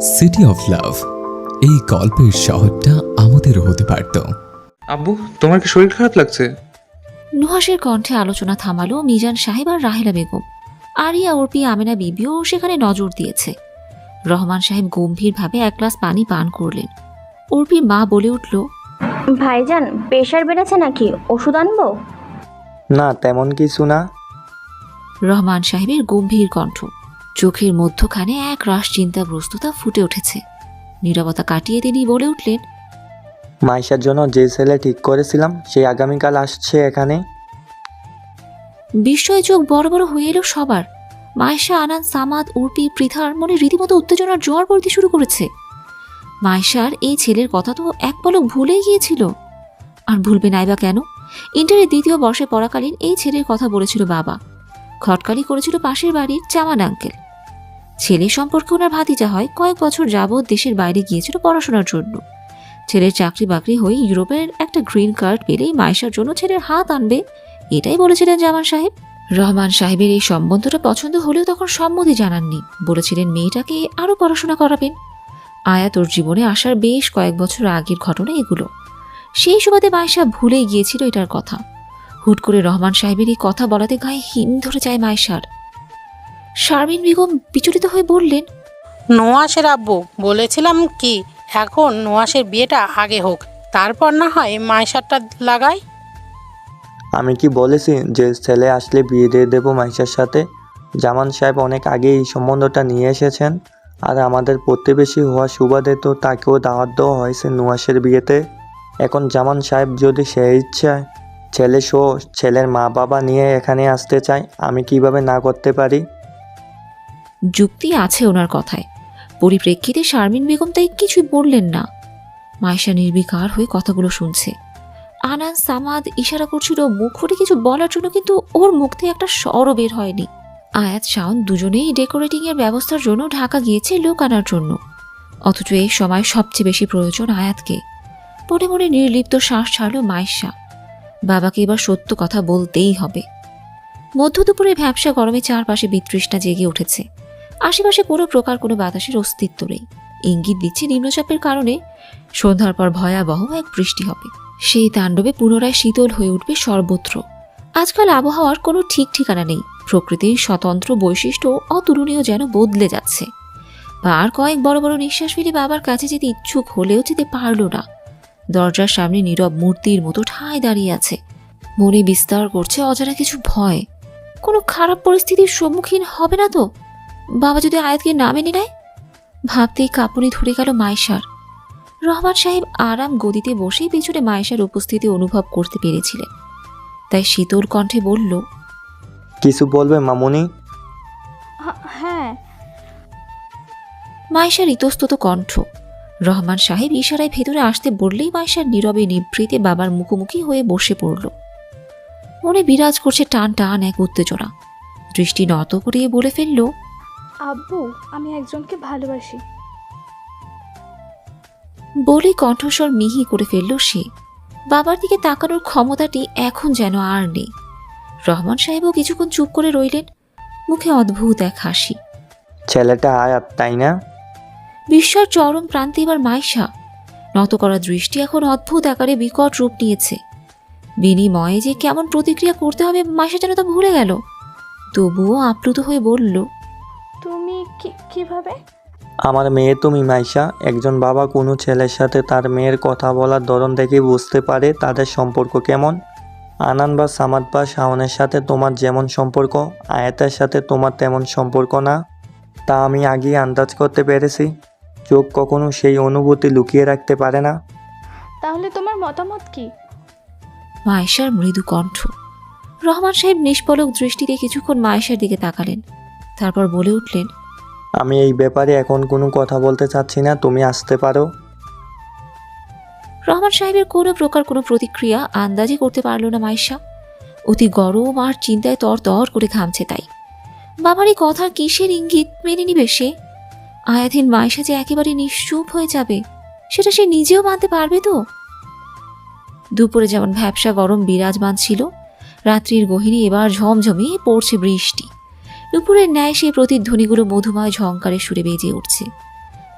City of love এই গল্পের শহরটা আমাদেরও হতে পারত। আব্বু তোমার কি শরীর খারাপ লাগছে? নুহাসের কণ্ঠে আলোচনা থামালো মিজান সাহেব আর রাহেলা বেগম। আরিয়া ওরপি আমেনা বিবিও সেখানে নজর দিয়েছে। রহমান সাহেব গম্ভীরভাবে এক গ্লাস পানি পান করলেন। অর্পির মা বলে উঠল ভাইজান প্রেশার বেড়েছে নাকি? ওষুধ আনব? না তেমন কিছু না। রহমান সাহেবের গম্ভীর কণ্ঠ। চোখের মধ্যখানে এক রাস চিন্তাগ্রস্ততা ফুটে উঠেছে। নীরবতা কাটিয়ে তিনি বলে উঠলেন মাইশার জন্য যে ছেলে ঠিক করেছিলাম সে আগামীকাল আসছে এখানে। বিস্ময় চোখ বড় বড় হয়ে এলো সবার। মায়েশা আনান সামাদ উর্পি পৃথার মনে রীতিমতো উত্তেজনার জ্বর পড়তে শুরু করেছে। মায়েশার এই ছেলের কথা তো এক পলক ভুলেই গিয়েছিল। আর ভুলবে নাই বা কেন? ইন্টারের দ্বিতীয় বর্ষে পড়াকালীন এই ছেলের কথা বলেছিল বাবা। খটকালি করেছিল পাশের বাড়ির চামান আঙ্কেল। ছেলে সম্পর্কে ওনার ভাতিজা হয় কয়েক বছর যাবৎ দেশের বাইরে গিয়েছিল পড়াশোনার জন্য। ছেলের চাকরি বাকরি হয়ে ইউরোপের একটা গ্রিন কার্ড পেলেই মায়েশার জন্য ছেলের হাত আনবে, এটাই বলেছিলেন জামান সাহেব। রহমান সাহেবের এই সম্বন্ধটা পছন্দ হলেও তখন সম্মতি জানাননি, বলেছিলেন মেয়েটাকে আরও পড়াশোনা করাবেন। আয়া তোর জীবনে আসার বেশ কয়েক বছর আগের ঘটনা এগুলো। সেই সুবাদে মায়েশা ভুলেই গিয়েছিল এটার কথা। হুট করে রহমান সাহেবের এই কথা বলাতে গায়ে হিম ধরে যায় মায়েশার। শারমিন বেগম বিচলিত হয়ে বললেন নোয়াসের আব্বু বলেছিলাম কি এখন নোয়াসের বিয়েটা আগে হোক তারপর না হয় মাইশারটা লাগাই? আমি কি বলেছি যে ছেলে আসলে বিয়ে দিয়ে দেবো মাইশার সাথে? জামান সাহেব অনেক আগে এই সম্বন্ধটা নিয়ে এসেছেন আর আমাদের প্রতিবেশী হওয়া সুবাদে তো তাকেও দাওয়াত দেওয়া হয়েছে নুয়াসের বিয়েতে। এখন জামান সাহেব যদি সে ইচ্ছায় ছেলে শো ছেলের মা বাবা নিয়ে এখানে আসতে চায় আমি কীভাবে না করতে পারি? যুক্তি আছে ওনার কথায়। পরিপ্রেক্ষিতে শারমিন বেগম তাই কিছুই বললেন না। মায়েশা নির্বিকার হয়ে কথাগুলো শুনছে। আনান, সামাদ ইশারা করছিল মুখ ফুটে কিছু বলার জন্য, কিন্তু ওর মুখ থেকে একটা স্বরও বের হয়নি। আয়াত শাওন দুজনেই ডেকোরেটিং এর ব্যবস্থার জন্য ঢাকা গিয়েছে লোক আনার জন্য। অথচ এই সময় সবচেয়ে বেশি প্রয়োজন আয়াতকে। মনে মনে নির্লিপ্ত শ্বাস ছাড়ল মায়েশা। বাবাকে এবার সত্য কথা বলতেই হবে। মধ্য দুপুরে ভ্যাবসা গরমে চারপাশে বিতৃষ্ণা জেগে উঠেছে। আশেপাশে কোনো প্রকার কোনো বাতাসের অস্তিত্ব নেই। ইঙ্গিত দিচ্ছে নিম্নচাপের কারণে। সন্ধ্যার পর ভয়াবহ এক বৃষ্টি হবে। সেই তাণ্ডবে পুনরায় শীতল হয়ে উঠবে সর্বত্র। আজকাল আবহাওয়ার কোনো ঠিক ঠিকানা নেই। প্রকৃতির স্বতন্ত্র বৈশিষ্ট্য অতুলনীয় যেন বদলে যাচ্ছে। আর কয়েক বড় বড় নিঃশ্বাস ফেলে বাবার কাছে যেতে ইচ্ছুক হলেও যেতে পারল না। দরজার সামনে নীরব মূর্তির মতো ঠায় দাঁড়িয়ে আছে। মনে বিস্তার করছে অজানা কিছু ভয়। কোনো খারাপ পরিস্থিতির সম্মুখীন হবে না তো? বাবা যদি আয়াতকে না মেনে নেয়? ভাবতেই কাঁপুনি ধরে গেল মায়েশার। রহমান সাহেব আরাম গদিতে বসেই পেছনে মায়েশার উপস্থিতি অনুভব করতে পেরেছিলেন। তাই শীতল কণ্ঠে বলল কিছু বলবে মামুনি? হ্যাঁ। মায়েশার ইতস্তত কণ্ঠ। রহমান সাহেব ইশারায় ভেতরে আসতে বললেই মায়েশার নীরবে নিভৃতে বাবার মুখোমুখি হয়ে বসে পড়ল। মনে বিরাজ করছে টান টান এক উত্তেজনা। দৃষ্টি নত করিয়ে বলে ফেলল আব্বু আমি একজনকে ভালোবাসি। বলে কণ্ঠস্বর মিহি করে ফেলল সে। বাবার দিকে তাকানোর ক্ষমতাটি এখন যেন আর নেই। রহমান সাহেবও কিছুক্ষণ চুপ করে রইলেন মুখে অদ্ভুত এক হাসি। ছেলেটা আয়াত তাই না? বিস্ময়ের চরম প্রান্তে এবার মাইশা। নত করা দৃষ্টি এখন অদ্ভুত আকারে বিকট রূপ নিয়েছে। বিনিময়ে যে কেমন প্রতিক্রিয়া করতে হবে মাইশা যেন তা ভুলে গেল। তবুও আপ্লুত হয়ে বলল তুমি কি কীভাবে? আমার মেয়ে তুমি মাইশা একজন বাবা কোনো ছেলের সাথে তার মেয়ের কথা বলার ধরন দেখে বুঝতে পারে তাদের সম্পর্ক কেমন। আনান বা সামাদ বা শাওনের সাথে তোমার যেমন সম্পর্ক আয়াতের সাথে তোমার তেমন সম্পর্ক না। তা আমি আগেই আন্দাজ করতে পেরেছি। চোখ কখনো সেই অনুভূতি লুকিয়ে রাখতে পারে না। তাহলে তোমার মতামত কি? মায়েশার মৃদু কণ্ঠ। রহমান সাহেব নিষ্পলক দৃষ্টিতে কিছুক্ষণ মায়েশার দিকে তাকালেন। তারপর বলে উঠলেন আমি এই ব্যাপারে এখন কোনো কথা বলতে চাচ্ছি না তুমি আসতে পারো। রহমান সাহেবের কোনো প্রকার কোনো প্রতিক্রিয়া আন্দাজই করতে পারল না মাইশা অতি গরম আর চিন্তায় তর তর করে ঘামছে তাই। বাবার এই কথার কিসের ইঙ্গিত মেনে নিবে সে? আয়াধীন মাইশা যে একেবারে নিশ্চুপ হয়ে যাবে সেটা সে নিজেও মানতে পারবে তো? দুপুরে যেমন ভ্যাবসা গরম বিরাজমান ছিল রাত্রির গহিনী এবার ঝমঝমিয়ে পড়ছে বৃষ্টি। দুপুরের ন্যায় সেই প্রতিধ্বনিগুলো মধুময় ঝঙ্কারে সুরে বেজে উঠছে।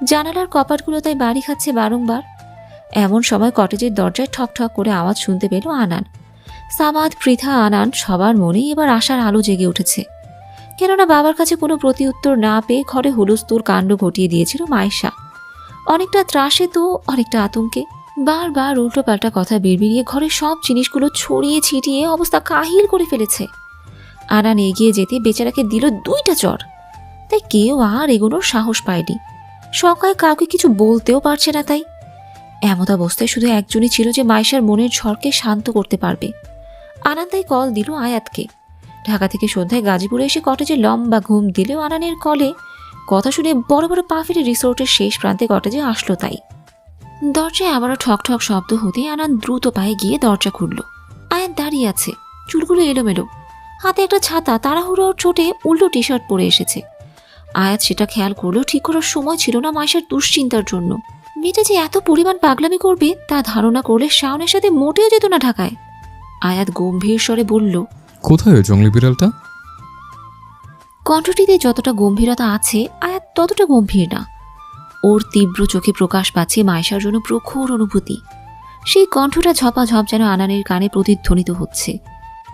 জানালার কপাটগুলো তাই বাড়ি খাচ্ছে বারংবার। এমন সময় কটেজের দরজায় ঠক ঠক করে আওয়াজ শুনতে পেল আনান। সামাদ, পৃথা, আনান সবার মনেই এবার আশার আলো জেগে উঠেছে। কেননা বাবার কাছে কোনো প্রতিউত্তর না পেয়ে ঘরে হুলস্থুর কাণ্ড ঘটিয়ে দিয়েছিল মায়েশা। অনেকটা ত্রাসে তো, অনেকটা আতঙ্কে। বারবার উল্টোপাল্টা কথা বিড়বিড়িয়ে ঘরের সব জিনিসগুলো ছড়িয়ে ছিটিয়ে অবস্থা কাহিল করে ফেলেছে। আনান এগিয়ে যেতে বেচারাকে দিল দুইটা চর তাই কেউ আর এগোনোর সাহস পায়নি। সকালে কাউকে কিছু বলতেও পারছে না তাই। এমত অবস্থায় শুধু একজনই ছিল যে মাইশার মনের ঝড়কে শান্ত করতে পারবে। আনান তাই কল দিল আয়াতকে। ঢাকা থেকে সন্ধ্যায় গাজীপুরে এসে কটেজে লম্বা ঘুম দিলেও আনানের কলে। কথা শুনে বড় বড় পা ফেলে রিসোর্টের শেষ প্রান্তে কটেজে আসলো তাই। দরজায় আবারও ঠক ঠক শব্দ হতেই আনান দ্রুত পায়ে গিয়ে দরজা খুলল। আয়াত দাঁড়িয়ে আছে। চুলগুলো এলোমেলো। হাতে একটা ছাতা তাড়াহুড়োর চোটে উল্টো টি শার্ট পরে এসেছে। আয়াত সেটা খেয়াল করলেও ঠিক করার সময় ছিল না মাইশার দুশ্চিন্তার জন্য। মেয়েটা যে এত পরিমাণ পাগলামি করবে তা ধারণা করলে শাওনের সাথে মোটেও যেত না ঢাকায়। আয়াত গম্ভীর স্বরে বলল কোথায় ওই জঙ্গলি বিড়ালটা? কণ্ঠটিতে যতটা গম্ভীরতা আছে আয়াত ততটা গম্ভীর না। ওর তীব্র চোখে প্রকাশ পাচ্ছে মায়েশার জন্য প্রখর অনুভূতি। সেই কণ্ঠটা ঝপাঝপ যেন আনানের কানে প্রতিধ্বনিত হচ্ছে।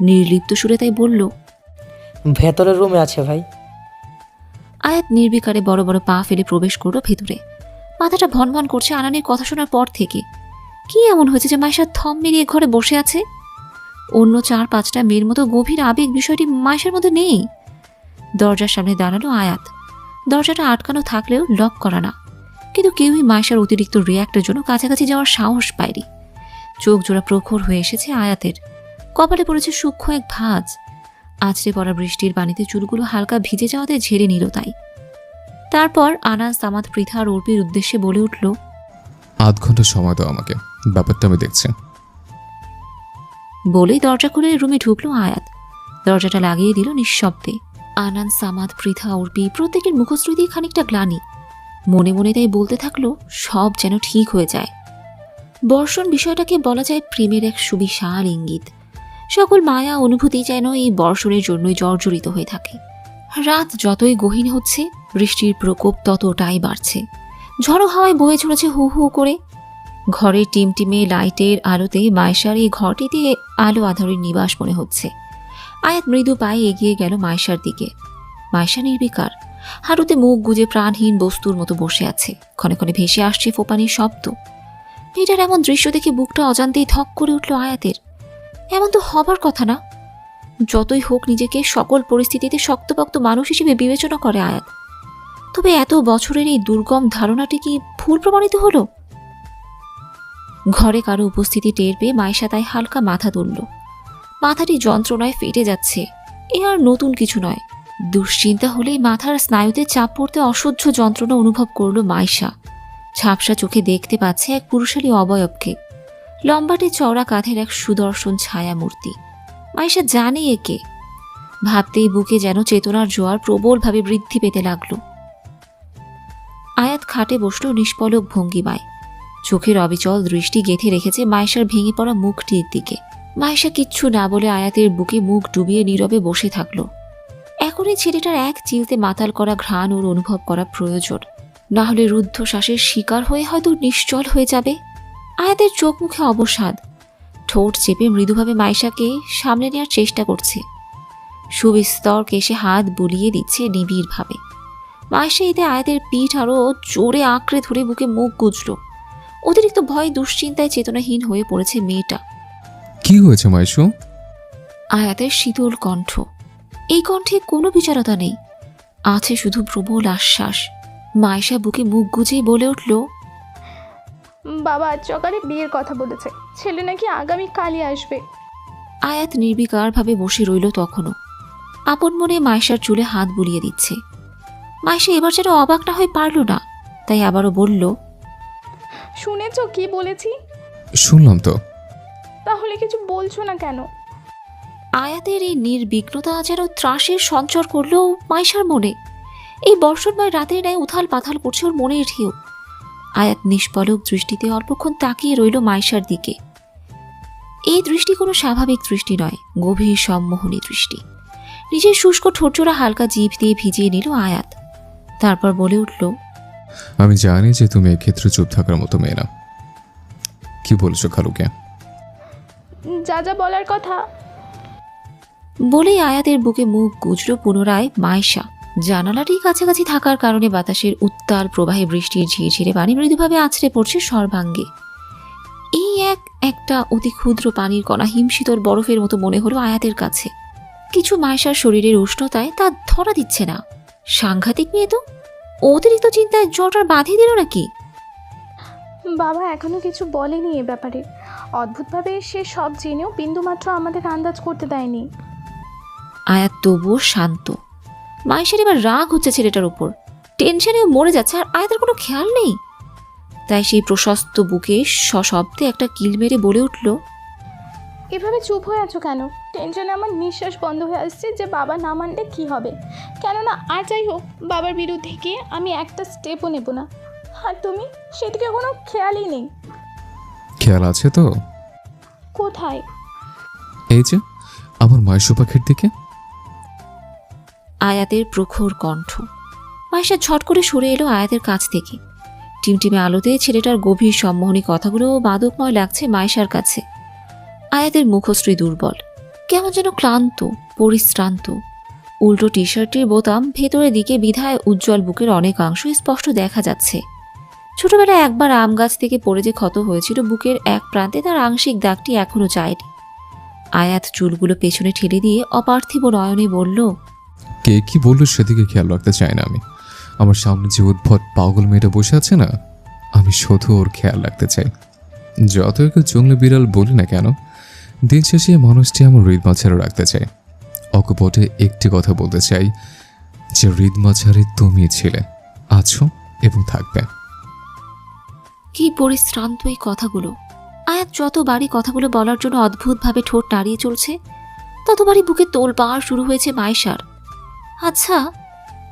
নির্লিপ্ত সুরে তাই বলল ভেতরের রুমে আছে ভাই। আয়াত নির্বিকারে বড় বড় পা ফেলে প্রবেশ করল ভেতরে। মাথাটা ভনভন করছে আনানের কথা শোনার পর থেকে। কি এমন হয়েছে যে মাইশা থম মেরিয়ে ঘরে বসে আছে? অন্য চার পাঁচটা মেয়ের মতো গভীর আবেগ বিষয়টি মাইশার মধ্যে নেই। দরজার সামনে দাঁড়ানো আয়াত। দরজাটা আটকানো থাকলেও লক করা না। কিন্তু কেউই মাইশার অতিরিক্ত রিয়াক্টের জন্য কাছাকাছি যাওয়ার সাহস পায়নি। চোখ জোড়া প্রখর হয়ে এসেছে আয়াতের। কপালে পড়েছে সূক্ষ্ম এক ভাঁজ। আছড়ে পড়া বৃষ্টির পানিতে চুলগুলো হালকা ভিজে যাওয়াতে ঝেড়ে নিল তাই। তারপর আনাস সামাদ পৃথা আর অর্পির উদ্দেশ্যে বলে উঠল আধ ঘণ্টা সময় দাও আমাকে ব্যাপারটা আমি দেখছি। বলেই দরজা খুলে রুমে ঢুকলো আয়াত। দরজাটা লাগিয়ে দিল নিঃশব্দে। আনান সামাদ পৃথা অর্পি প্রত্যেকের মুখশ্রুতি খানিকটা গ্লানি। মনে মনে তাই বলতে থাকল সব যেন ঠিক হয়ে যায়। বর্ষণ বিষয়টাকে বলা যায় প্রেমের এক সুবিশাল ইঙ্গিত। সকল মায়া অনুভূতি যেন এই বর্ষণের জন্যই জর্জরিত হয়ে থাকে। রাত যতই গহীন হচ্ছে, বৃষ্টির প্রকোপ ততটাই বাড়ছে। ঝড়ো হাওয়ায় বয়ে চলেছে হু হু করে। ঘরের টিমটিমে লাইটের আলোতে মায়েশার এই ঘরটিতে আলো আধারের নিবাস মনে হচ্ছে। আয়াত মৃদু পায়ে এগিয়ে গেল মায়েশার দিকে। মায়েশা নির্বিকার। হাঁটুতে মুখ গুজে প্রাণহীন বস্তুর মতো বসে আছে। ক্ষণে ক্ষণে ভেসে আসছে ফোপানির শব্দ। মেয়েটার এমন দৃশ্য দেখে বুকটা অজান্তেই ধক করে উঠল আয়াতের। এমন তো হবার কথা না। যতই হোক নিজেকে সকল পরিস্থিতিতে শক্তপক্ত মানুষ হিসেবে বিবেচনা করে আয়াত। তবে এত বছরের এই দুর্গম ধারণাটি কি ভুল প্রমাণিত হলো? ঘরে কারও উপস্থিতি টের পেয়ে মায়েশা তাই হালকা মাথা তুলল। মাথাটি যন্ত্রণায় ফেটে যাচ্ছে। এ আর নতুন কিছু নয়। দুশ্চিন্তা হলেই মাথার স্নায়ুতে চাপ পড়তে অসহ্য যন্ত্রণা অনুভব করল মাইশা ঝাপসা চোখে দেখতে পাচ্ছে এক পুরুষালী অবয়বকে। লম্বাটে চওড়া কাঁধের এক সুদর্শন ছায়া মূর্তি মাইশা জানে একে। ভাবতেই বুকে যেন চেতনার জোয়ার প্রবলভাবে বৃদ্ধি পেতে লাগল। আয়াত খাটে বসল নিষ্পলক ভঙ্গিমায়। চোখের অবিচল দৃষ্টি গেঁথে রেখেছে মায়েশার ভেঙে পড়া মুখটির দিকে। মায়েশা কিচ্ছু না বলে আয়াতের বুকে মুখ ডুবিয়ে নীরবে বসে থাকল। এখনই ছেলেটার এক চিলতে মাতাল করা ঘ্রাণ ওর অনুভব করা প্রয়োজন। না হলে রুদ্ধশ্বাসের শিকার হয়ে হয়তো নিশ্চল হয়ে যাবে। আয়াতের চোখ মুখে অবসাদ। ঠোঁট চেপে মৃদুভাবে মাইশাকে সামনে নেওয়ার চেষ্টা করছে। সুবিস্তর কেশে হাত বুলিয়ে দিচ্ছে নিবিড়ভাবে। মাইশা এতে আয়াতের পিঠ আরও জোরে আঁকড়ে ধরে বুকে মুখ গুজল। অতিরিক্ত ভয় দুশ্চিন্তায় চেতনাহীন হয়ে পড়েছে মেয়েটা। কি হয়েছে মাইশু আয়াতের শীতল কণ্ঠ। এই কণ্ঠে কোনো বিচারতা নেই। আছে শুধু প্রবল আশ্বাস। মায়েশা বুকে মুখ গুজেই বলে উঠল বাবা আজ সকালে বিয়ের কথা বলেছে। ছেলে নাকি আগামী কালই আসবে। আয়াত নির্বিকারভাবে বসে রইল তখনও। আপন মনে মায়েশার চুলে হাত বুলিয়ে দিচ্ছে। মায়েশা এবার যেন অবাক না হয়ে পারল না তাই আবারও বলল শুনেছ কি বলেছি? শুনলাম তো। তাহলে কিছু বলছো না কেন? আয়াতের এই নির্বিঘ্নতা যেন ত্রাসের সঞ্চর করল মাইশার মনে। এই বর্ষণময় রাতের ন্যায় উথাল পাথাল করছে ওর মনের ঢেউ। আয়াত নিষ্পলক দৃষ্টিতে অল্পক্ষণ তাকিয়ে রইল মাইশার দিকে। এই দৃষ্টি কোনো স্বাভাবিক দৃষ্টি নয় গভীর সম্মোহনী দৃষ্টি। নিজের শুষ্ক ঠোঁটজোড়া হালকা জিভ দিয়ে ভিজিয়ে নিল আয়াত। তারপর বলে উঠল আমি জানি যে তুমি এক্ষেত্রে চুপ থাকার মতো মেয়ে না। কি বলছো খালুকে? যা যা বলার কথা। বলেই আয়াতের বুকে মুখ গুজল পুনরায় মায়েশা। জানালাটি কাছাকাছি থাকার কারণে বাতাসের উত্তাল প্রবাহে বৃষ্টির ঝিরঝিরে পানি মৃদুভাবে আছড়ে পড়ছে সর্বাঙ্গে। এই এক একটা অতি ক্ষুদ্র পানির কণা হিমশীতল বরফের মতো মনে হলো আয়াতের কাছে। কিছু মায়েশার শরীরের উষ্ণতায় তা ধরা দিচ্ছে না। সাংঘাতিক মেয়ে তো। অতিরিক্ত চিন্তায় জটার বাঁধিয়ে দিল নাকি? বাবা এখনও কিছু বলেনি এ ব্যাপারে। অদ্ভুতভাবে সে সব জেনেও বিন্দুমাত্র আমাদের আন্দাজ করতে দেয়নি। আয়াত তবুও শান্ত। মায়েশার এবার রাগ হচ্ছে ছেলেটার উপর। টেনশনেও মরে যাচ্ছে আর আয়াতের কোনো খেয়াল নেই। তাই সেই প্রশস্ত বুকে সশব্দে একটা কিল মেরে বলে উঠল এভাবে চুপ হয়ে আছো কেন? টেনশনে আমার নিঃশ্বাস বন্ধ হয়ে আসছে যে বাবা না মানলে কী হবে? কেননা আর যাই হোক বাবার বিরুদ্ধে গিয়ে আমি একটা স্টেপও নেব না। আর তুমি সেদিকে কোনো খেয়ালই নেই। খেয়াল আছে তো? কোথায়? এই যে আমার মায়েশু পাখির দিকে। আয়াতের প্রখর কণ্ঠ। মায়েশা ছট করে সরে এলো আয়াতের কাছ থেকে। টিমটিমে আলোতে ছেলেটার গভীর সম্মোহনী কথাগুলো বাদকময় লাগছে মায়েশার কাছে। আয়াতের মুখশ্রী দুর্বল। কেমন যেন ক্লান্ত, পরিশ্রান্ত। উল্টো টি শার্টের বোতাম ভেতরের দিকে বিধায় উজ্জ্বল বুকের অনেকাংশ স্পষ্ট দেখা যাচ্ছে। ছোটবেলায় একবার আম গাছ থেকে পড়ে যে ক্ষত হয়েছিল বুকের এক প্রান্তে তার আংশিক দাগটি এখনও যায়নি। আয়াত চুলগুলো পেছনে ঠেলে দিয়ে অপার্থিব নয়নে বলল কে কি বলল সেদিকে খেয়াল রাখতে চাই না আমি। আমার সামনে যে উদ্ভট পাগল মেয়েটা বসে আছে না, আমি শুধু ওর খেয়াল রাখতে চাই। যত কেউ জঙ্গলি বিড়াল বলি না কেন, দিন শেষে মানুষটি আমার হৃদ মাছারে রাখতে চাই অকপটে একটি কথা বলতে চাই, যে হৃদ মাছারে তুমি ছিলে, আছো এবং থাকবে। কি পরিশ্রান্ত এই কথাগুলো। আয়াত যতবারই কথাগুলো বলার জন্য অদ্ভুতভাবে ঠোঁট নাড়িয়ে চলছে, ততবারই বুকে তোল পাওয়ার শুরু হয়েছে মায়েশার। আচ্ছা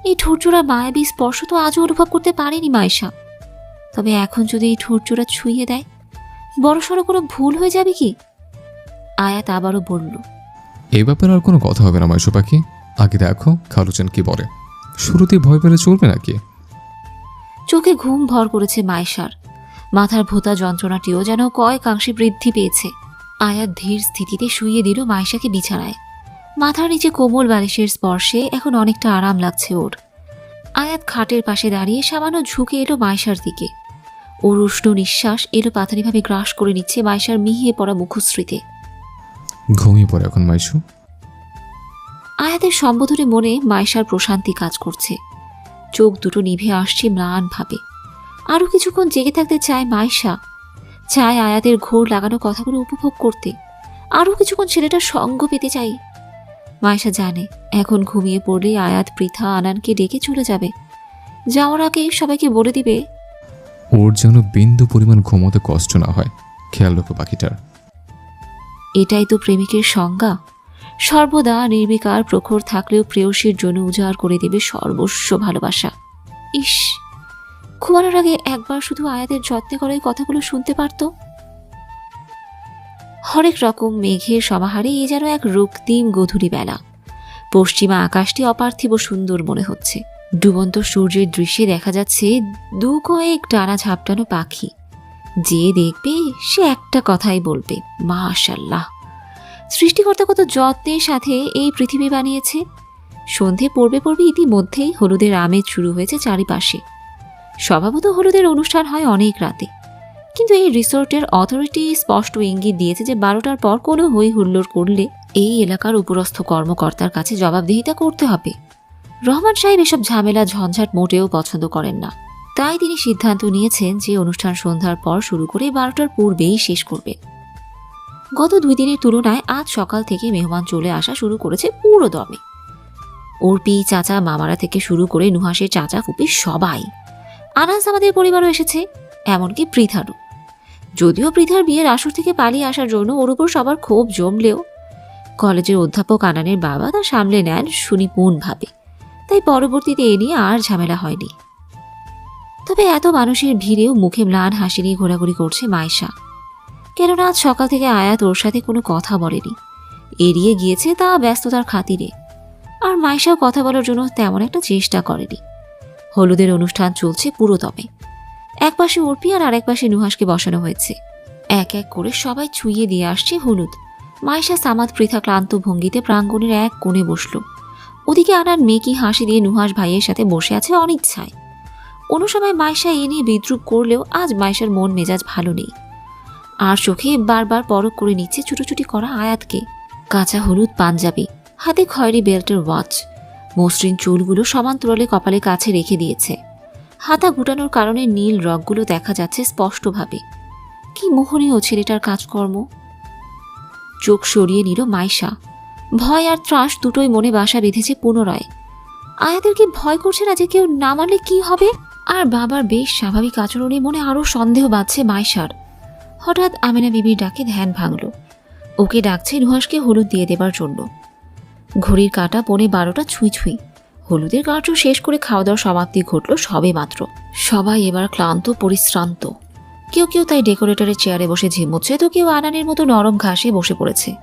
এই ঠোঁটজোড়া মায়াবী স্পর্শ তো আজও অনুভব করতে পারেনি মায়েশা। তবে এখন যদি এই ঠোঁটজোড়া ছুঁয়ে দেয় বড়সড় কোনো ভুল হয়ে যাবে কি? আয়াত আবারও বলল এই ব্যাপারে আর কোনো কথা হবে না মাইশু পাখি। আগে দেখো খালুচান কি বলে। শুরুতেই ভয় পেলে চলবে নাকি? চোখে ঘুম ভর করেছে মায়েশার। মাথার ভোতা যন্ত্রণাটিও যেন কয়েকাংশে বৃদ্ধি পেয়েছে। আয়াত ধীর স্থিতিতে শুইয়ে দিল মায়েশাকে বিছানায়। মাথার নিচে কোমল বালিশের স্পর্শে এখন অনেকটা আরাম লাগছে ওর। আয়াত খাটের পাশে দাঁড়িয়ে সামান্য ঝুঁকে এলো মায়েশার দিকে। ওর উষ্ণ নিঃশ্বাস এলো পাথারিভাবে গ্রাস করে নিচ্ছে মায়েশার মিহিয়ে পড়া মুখশ্রীতে। ঘুমিয়ে পড়ে এখন মাইশু। আয়াতের সম্বোধনে মনে মায়েশার প্রশান্তি কাজ করছে। চোখ দুটো নিভে আসছে ম্লান ভাবে আরও কিছুক্ষণ জেগে থাকতে চায় মায়েশা। চায় আয়াতের ঘোর লাগানো কথাগুলো উপভোগ করতে। আরও কিছুক্ষণ ছেলেটার সঙ্গ পেতে চাই মায়েশা জানে এখন ঘুমিয়ে পড়লেই আয়াত পৃথা আনানকে ডেকে চলে যাবে। যাওয়ার আগে সবাইকে বলে দিবে ওর যেন বিন্দু পরিমাণ ঘুমোতে কষ্ট না হয়। খেয়াল রেখো পাখিটার। এটাই তো প্রেমিকের সংজ্ঞা। সর্বদা নির্বিকার প্রখর থাকলেও প্রেয়সীর জন্য উজাড় করে দেবে সর্বস্ব ভালোবাসা। ইস ঘুমানোর আগে একবার শুধু আয়াতের যত্নে করে কথাগুলো শুনতে পারত? হরেক রকম মেঘের সমাহারে এ যেন এক রক্তিম গধূলি বেলা। পশ্চিমা আকাশটি অপার্থিব সুন্দর মনে হচ্ছে। ডুবন্ত সূর্যের দৃশ্যে দেখা যাচ্ছে দু কয়েক টানা ঝাপটানো পাখি। যে দেখবে সে একটা কথাই বলবে মা মাশাল্লাহ। সৃষ্টিকর্তা কত যত্নের সাথে এই পৃথিবী বানিয়েছে। সন্ধে পড়বে পড়বে ইতিমধ্যেই হলুদের আমেজ শুরু হয়েছে চারিপাশে। স্বভাবত হলুদের অনুষ্ঠান হয় অনেক রাতে। কিন্তু এই রিসোর্টের অথরিটি স্পষ্ট ইঙ্গিত দিয়েছে যে বারোটার পর কোনো হই হুল্লোড় করলে এই এলাকার উপরস্থ কর্মকর্তার কাছে জবাবদিহিতা করতে হবে। রহমান সাহেব এসব ঝামেলা, ঝঞ্ঝাট মোটেও পছন্দ করেন না। তাই তিনি সিদ্ধান্ত নিয়েছেন যে অনুষ্ঠান সন্ধ্যার পর শুরু করে বারোটার পূর্বেই শেষ করবে। গত দুই দিনের তুলনায় আজ সকাল থেকে মেহমান চলে আসা শুরু করেছে পুরো দমে। অর্পি, চাচা, মামারা থেকে শুরু করে নুহাসের চাচা ফুপি সবাই। আনাস আমাদের পরিবারও এসেছে, এমনকি পৃথারও। যদিও পৃথার বিয়ের আসর থেকে পালিয়ে আসার জন্য ওর উপর সবার ক্ষোভ জমলেও কলেজের অধ্যাপক আনানের বাবা তা সামলে নেন সুনিপুণভাবে তাই পরবর্তীতে এ নিয়ে আর ঝামেলা হয়নি। তবে এত মানুষের ভিড়েও মুখে ম্লান হাসি নিয়ে ঘোরাঘুরি করছে মায়েশা। কেননা আজ সকাল থেকে আয়াত ওর সাথে কোনো কথা বলেনি। এড়িয়ে গিয়েছে তা ব্যস্ততার খাতিরে। আর মায়েশাও কথা বলার জন্য তেমন একটা চেষ্টা করেনি। হলুদের অনুষ্ঠান চলছে পুরোদমে। এক পাশে অর্পি আর আরেক পাশে নুহাসকে বসানো হয়েছে। এক এক করে সবাই ছুঁয়ে দিয়ে আসছে হলুদ। মাইশা সামাদ, পৃথা ক্লান্ত ভঙ্গিতে প্রাঙ্গণের এক কোণে বসল। ওদিকে আনার মেকি হাসি দিয়ে নুহাস ভাইয়ের সাথে বসে আছে অনিচ্ছায়। অন্য সময় মাইশা এ নিয়ে বিদ্রুপ করলেও আজ মাইশার মন মেজাজ ভালো নেই। আর চোখে বারবার পরক করে নিচ্ছে ছুটোছুটি করা আয়াতকে। কাঁচা হলুদ পাঞ্জাবি, হাতে খয়েরি বেল্টের ওয়াচ, মসৃণ চুলগুলো সমান্তরালে কপালে কাছে রেখে দিয়েছে। হাতা গুটানোর কারণে নীল রগগুলো দেখা যাচ্ছে স্পষ্টভাবে। কি মোহনীয় ছেলেটার কাজকর্ম। চোখ সরিয়ে নিল মাইশা। ভয় আর ত্রাস দুটোই মনে বাসা বেঁধেছে পুনরায়। আয়াদেরকে ভয় করছে না যে কেউ না মারলে কি হবে? আর বাবার বেশ স্বাভাবিক আচরণে মনে আরও সন্দেহ বাঁধছে মাইশার। হঠাৎ আমেনা বিবির ডাকে ধ্যান ভাঙল। ওকে ডাকছে নুহাসকে হলুদ দিয়ে দেবার জন্য। ঘড়ির কাঁটা পনে বারোটা ছুঁই ছুঁই। হলুদের কার্য শেষ করে খাওয়া দাওয়ার সমাপ্তি ঘটল সবে মাত্র। সবাই এবার ক্লান্ত পরিশ্রান্ত। কেউ কেউ তাই ডেকোরেটরের চেয়ারে বসে ঝিমুচ্ছে তো কেউ আনানের মতো নরম ঘাসে বসে পড়েছে।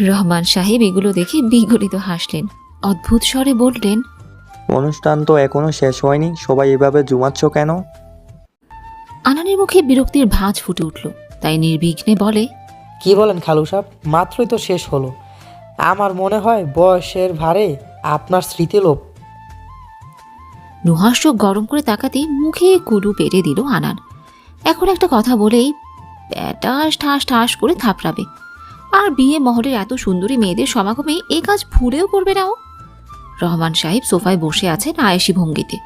রহমান সাহেব এগুলো দেখে বিগলিত হাসলেন। অদ্ভুত স্বরে বললেন অনুষ্ঠান তো এখনও শেষ হয়নি সবাই এভাবে জুমাচ্ছ কেন? আনানের মুখে বিরক্তির ভাঁজ ফুটে উঠল। তাই নির্বিঘ্নে বলে কি বলেন খালু সাহেব? মাত্রই তো শেষ হলো। আমার মনে হয় বয়সের ভারে আপনার স্মৃতিলোপ নুহাস চোখ গরম করে তাকাতেই মুখে কুলু পেরে দিল আনান। এখন একটা কথা বলেই প্যাটাস ঠাস ঠাস করে থাপড়াবে। আর বিয়ে মহলের এত সুন্দরী মেয়েদের সমাগমে এ কাজ ভুলেও করবে না ও। রহমান সাহেব সোফায় বসে আছেন আয়েসি ভঙ্গিতে।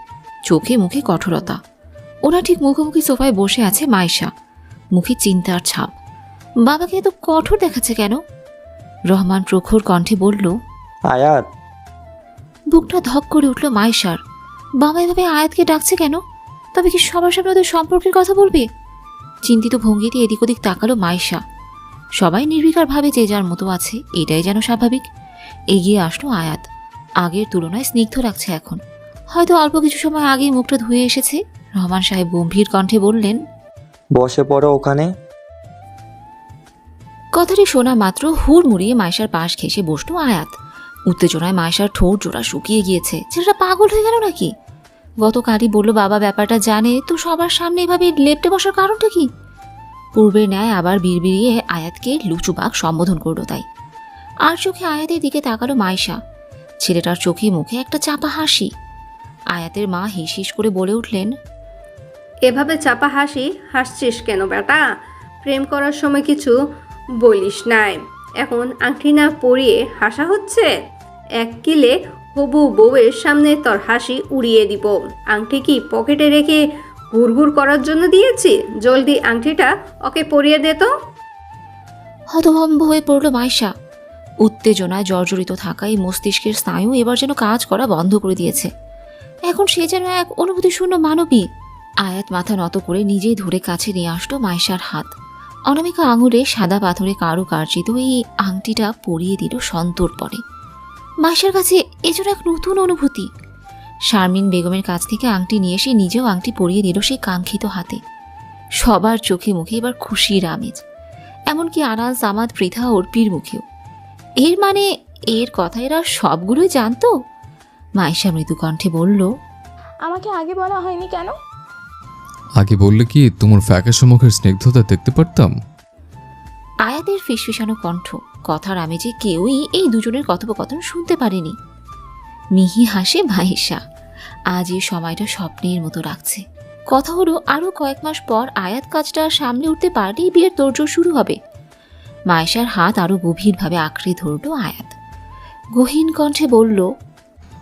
চোখে মুখে কঠোরতা। ওরা ঠিক মুখোমুখি সোফায় বসে আছে মাইশা মুখে চিন্তার ছাপ। বাবাকে এত কঠোর দেখাচ্ছে কেন? রহমান প্রখর কণ্ঠে বলল আয়াত। বুকটা ধক করে উঠল মাইশার বাবা এভাবে আয়াতকে ডাকছে কেন? তবে কি সবার সামনে ওদের সম্পর্কের কথা বলবে? চিন্তিত ভঙ্গিতে এদিক ওদিক তাকালো মাইশা সবাই নির্বিকার ভাবে যে যার মতো আছে এটাই যেন স্বাভাবিক। এগিয়ে আসলো আয়াত। আগের তুলনায় স্নিগ্ধ লাগছে এখন। হয়তো অল্প কিছু সময় আগেই মুখটা ধুয়ে এসেছে। রহমান সাহেব গম্ভীর কণ্ঠে বললেন বসে পড়ো ওখানে। কথাটি শোনা মাত্র হুড় মুড়িয়ে মাইশার পাশ ঘেসে বসল আয়াত। উত্তেজনায় মাইশার ঠোঁট জোড়া শুকিয়ে গিয়েছে। ছেলেটা পাগল হয়ে গেল নাকি? গতকালই বলল, বাবা, ব্যাপারটা জানে, তো সবার সামনে এভাবে লেপটে বসার কারণটা কি? পূর্বের ন্যায় আবার বিড়বিড়িয়ে আয়াতকে লুচুবাক সম্বোধন করল তাই। আর চোখে আয়াতের দিকে তাকালো মাইশা ছেলেটার চোখে মুখে একটা চাপা হাসি। আয়াতের মা হিস হিস করে বলে উঠলেন, এভাবে চাপা হাসি? হাসছিস কেন বেটা? প্রেম করার সময় কিছু বলিস নাই। এখন আংটি না পরিয়ে হাসা হচ্ছে? এক কিলে হবু বউয়ের সামনে তোর হাসি উড়িয়ে দিব। আংটি কি পকেটে রেখে হুড়হুড় করার জন্য দিয়েছি? জলদি আংটিটা ওকে পরিয়ে দে তো। হতভম্ব হয়ে পড়ল মাইশা। উত্তেজনায় জর্জরিত থাকায় মস্তিষ্কের স্নায়ু এবার যেন কাজ করা বন্ধ করে দিয়েছে। এখন সে যেন এক অনুভূতি শূন্য মানবী। আয়াত মাথা নত করে নিজেই ধরে কাছে নিয়ে আসলো মাইশার হাত। অনামিকা আঙুলে সাদা পাথরে কারু কার্যিত এই আংটিটা পরিয়ে দিল সন্তর্পণে। মাইশার কাছে এজন্য এক নতুন অনুভূতি। শারমিন বেগমের কাছ থেকে আংটি নিয়ে এসে নিজেও আংটি পরিয়ে দিল সেই কাঙ্ক্ষিত হাতে। সবার চোখে মুখে এবার খুশির আমেজ। এমনকি আনাল সামাদ পৃথা অর্পির মুখেও। এর মানে এর কথা এরা সবগুলোই জানতো? মাইশা মৃদু কণ্ঠে বলল আমাকে আগে বলা হয়নি কেন? আগে বললে কি তোমার ফ্যাকাশে মুখের স্নিগ্ধতা দেখতে পারতাম? আয়াদের ফিসফিসানো কণ্ঠ কথার আমেজে কেউই এই দুজনের কথোপকথন শুনতে পারেনি। মিহি হাসে মাহিসা আজ এই সময়টা স্বপ্নের মতো রাখছে কথা হলো আরও কয়েক মাস পর আয়াত কাজটা সামনে উঠতে পারলেই বিয়ের তোড়জোড় শুরু হবে। মায়েশার হাত আরও গভীরভাবে আঁকড়ে ধরল আয়াত। গহীন কণ্ঠে বলল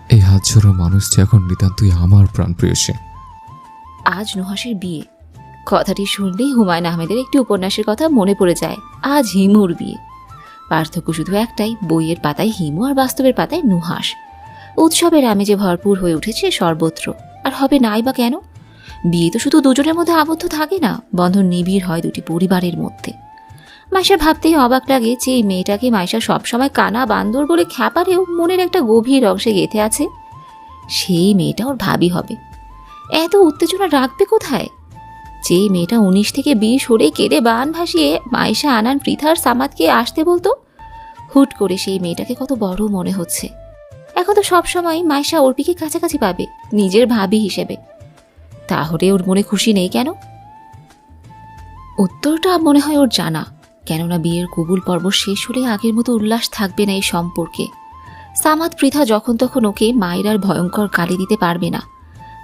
এই হাত ছোড়া মানুষটি এখন নিতান্তই আমার প্রাণ প্রিয়সী আজ নুহাসের বিয়ে। কথাটি শুনলেই হুমায়ুন আহমেদের একটি উপন্যাসের কথা মনে পড়ে যায়। আজ হিমুর বিয়ে। পার্থক্য শুধু একটাই, বইয়ের পাতায় হিমু আর বাস্তবের পাতায় নুহাস উৎসবের আমেজে ভরপুর হয়ে উঠেছে সর্বত্র। আর হবে নাই বা কেন? বিয়ে তো শুধু দুজনের মধ্যে আবদ্ধ থাকে না, বন্ধন নিবিড় হয় দুটি পরিবারের মধ্যে। মাইশার ভাবতেই অবাক লাগে যে এই মেয়েটাকে মাইশা সবসময় কানা বান্দর বলে খ্যাপারেও মনের একটা গভীর অংশে গেঁথে আছে। সেই মেয়েটা ওর ভাবি হবে। এত উত্তেজনা রাখবে কোথায়? যে মেয়েটা উনিশ থেকে বিশ হলে কেঁদে বান ভাসিয়ে মাইশা আনান পৃথার সামাদকে আসতে বলতো? হুট করে সেই মেয়েটাকে কত বড় মনে হচ্ছে। এখন তো সবসময় মাইশা অর্পিকে কাছাকাছি পাবে, নিজের ভাবি হিসেবে। তাহলে ওর মনে খুশি নেই কেন? উত্তরটা মনে হয় ওর জানা, কেননা বিয়ের কবুল পর্ব শেষ হলে আগের মতো উল্লাস থাকবে না এই সম্পর্কে। সামাদ পৃথা যখন তখন ওকে মায়ের আর ভয়ঙ্কর গালি দিতে পারবে না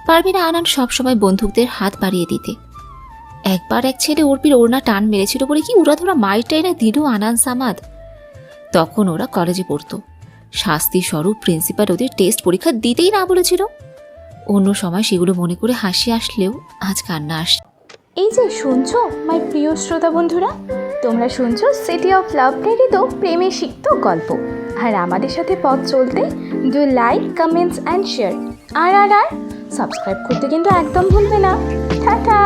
পারবে না আনান সবসময় বন্দুকদের হাত বাড়িয়ে দিতে। একবার এক ছেলে অর্পির ওড়না টান মেরেছিল বলে কি ওরা উড়াধুরা মাইরটা এনে দিল আনান, সামাদ? তখন ওরা কলেজে পড়তো। শাস্তি স্বরূপ প্রিন্সিপাল ওদের টেস্ট পরীক্ষা দিতেই না বলেছিল। অন্য সময় সেগুলো মনে করে হাসি আসলেও আজ কান্না আস এই যে শুনছো মাই প্রিয় শ্রোতা বন্ধুরা? তোমরা শুনছো সিটি অফ লাভ প্রেরিত প্রেমে সিক্ত গল্প। আর আমাদের সাথে পথ চলতে do like comments and share আর আর আর সাবস্ক্রাইব করতে কিন্তু একদম ভুলবে না। টাটা